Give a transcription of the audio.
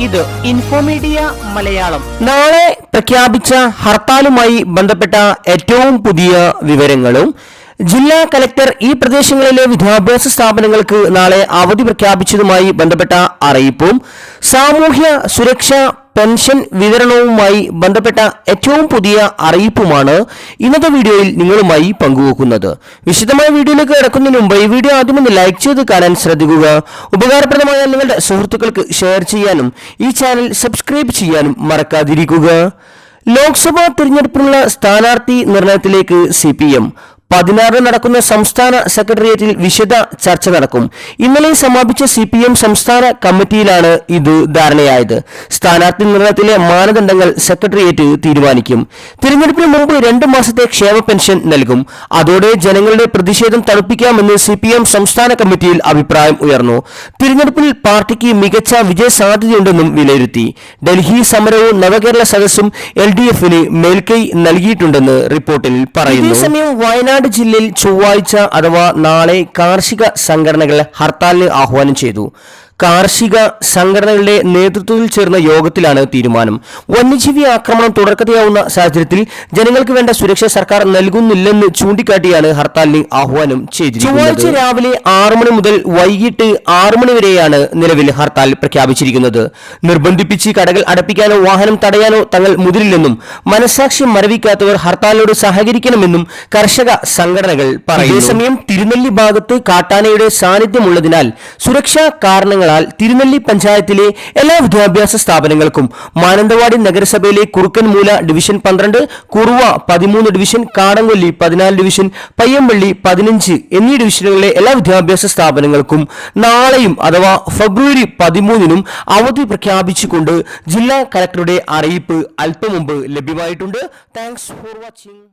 ഇത് ഇൻഫോമീഡിയ മലയാളം. നാളെ പ്രഖ്യാപിച്ച ഹർത്താലുമായി ബന്ധപ്പെട്ട ഏറ്റവും പുതിയ വിവരങ്ങളും ജില്ലാ കലക്ടർ ഈ പ്രദേശങ്ങളിലെ വിദ്യാഭ്യാസ സ്ഥാപനങ്ങൾക്ക് നാളെ അവധി പ്രഖ്യാപിച്ചതുമായി ബന്ധപ്പെട്ട അറിയിപ്പും സാമൂഹ്യ സുരക്ഷാ പെൻഷൻ വിതരണവുമായി ബന്ധപ്പെട്ട ഏറ്റവും പുതിയ അറിയിപ്പുമാണ് ഇന്നത്തെ വീഡിയോയിൽ നിങ്ങളുമായി പങ്കുവെക്കുന്നത്. വിശദമായ വീഡിയോയിലേക്ക് കിടക്കുന്നതിന് മുമ്പ് ഈ വീഡിയോ ആദ്യം ഒന്ന് ലൈക്ക് ചെയ്ത് കാണാൻ ശ്രദ്ധിക്കുക. ഉപകാരപ്രദമായ നിങ്ങളുടെ സുഹൃത്തുക്കൾക്ക് ഷെയർ ചെയ്യാനും ഈ ചാനൽ സബ്സ്ക്രൈബ് ചെയ്യാനും മറക്കാതിരിക്കുക. ലോക്സഭാ തിരഞ്ഞെടുപ്പിനുള്ള സ്ഥാനാർത്ഥി നിർണയത്തിലേക്ക് സി പി എം. പതിനാറിന് നടക്കുന്ന സംസ്ഥാന സെക്രട്ടേറിയറ്റിൽ വിശദ ചർച്ച നടക്കും. ഇന്നലെ സമാപിച്ച സി പി എം സംസ്ഥാന കമ്മിറ്റിയിലാണ് ഇത് ധാരണയായത്. സ്ഥാനാർത്ഥി നിർണയത്തിലെ മാനദണ്ഡങ്ങൾ സെക്രട്ടേറിയറ്റ് തീരുമാനിക്കും. തിരഞ്ഞെടുപ്പിന് മുമ്പ് രണ്ട് മാസത്തെ ക്ഷേമ പെൻഷൻ നൽകും. അതോടെ ജനങ്ങളുടെ പ്രതിഷേധം തണുപ്പിക്കാമെന്ന് സി പി എം സംസ്ഥാന കമ്മിറ്റിയിൽ അഭിപ്രായം ഉയർന്നു. തിരഞ്ഞെടുപ്പിൽ പാർട്ടിക്ക് മികച്ച വിജയ സാധ്യതയുണ്ടെന്നും വിലയിരുത്തി. ഡൽഹി സമരവും നവകേരള സദസ്സും എൽ ഡി എഫിന് മേൽക്കൈ നൽകിയിട്ടുണ്ടെന്ന് റിപ്പോർട്ടിൽ പറയുന്നു. അതേസമയം വയനാട് ജില്ലയിൽ ചൊവ്വാഴ്ച അഥവാ നാളെ കാർഷിക സംഘടനകൾ ഹർത്താലിന് ആഹ്വാനം ചെയ്തു. കാർഷിക സംഘടനകളുടെ നേതൃത്വത്തിൽ ചേർന്ന യോഗത്തിലാണ് തീരുമാനം. വന്യജീവി ആക്രമണം തുടർക്കഥയാവുന്ന സാഹചര്യത്തിൽ ജനങ്ങൾക്ക് വേണ്ട സുരക്ഷ സർക്കാർ നൽകുന്നില്ലെന്ന് ചൂണ്ടിക്കാട്ടിയാണ് ഹർത്താലിന് ആഹ്വാനം ചെയ്തത് ചൊവ്വാഴ്ച രാവിലെ ആറു മണി മുതൽ വൈകിട്ട് ആറു മണി വരെയാണ് നിലവിൽ ഹർത്താൽ പ്രഖ്യാപിച്ചിരിക്കുന്നത്. നിർബന്ധിപ്പിച്ച് കടകൾ അടപ്പിക്കാനോ വാഹനം തടയാനോ തങ്ങൾ മുതിരില്ലെന്നും മനസാക്ഷി മരവിക്കാത്തവർ ഹർത്താലിനോട് സഹകരിക്കണമെന്നും കർഷക സംഘടനകൾ പറയുന്നു. അതേസമയം തിരുനെല്ലി ഭാഗത്ത് കാട്ടാനയുടെ സാന്നിധ്യമുള്ളതിനാൽ സുരക്ഷാ കാരണങ്ങളാൽ തിരുനെല്ലി പഞ്ചായത്തിലെ എല്ലാ വിദ്യാഭ്യാസ സ്ഥാപനങ്ങൾക്കും മാനന്തവാടി നഗരസഭയിലെ കുറുക്കൻമൂല ഡിവിഷൻ പന്ത്രണ്ട് കുറുവ പതിമൂന്ന് ഡിവിഷൻ കാടംകൊല്ലി പതിനാല് ഡിവിഷൻ പയ്യമ്പള്ളി പതിനഞ്ച് എന്നീ ഡിവിഷനുകളിലെ എല്ലാ വിദ്യാഭ്യാസ സ്ഥാപനങ്ങൾക്കും നാളെയും അഥവാ ഫെബ്രുവരി പതിമൂന്നിനും അവധി പ്രഖ്യാപിച്ചുകൊണ്ട് ജില്ലാ കലക്ടറുടെ അറിയിപ്പ് അല്പം മുമ്പ് ലഭ്യമായിട്ടുണ്ട്. Thanks for watching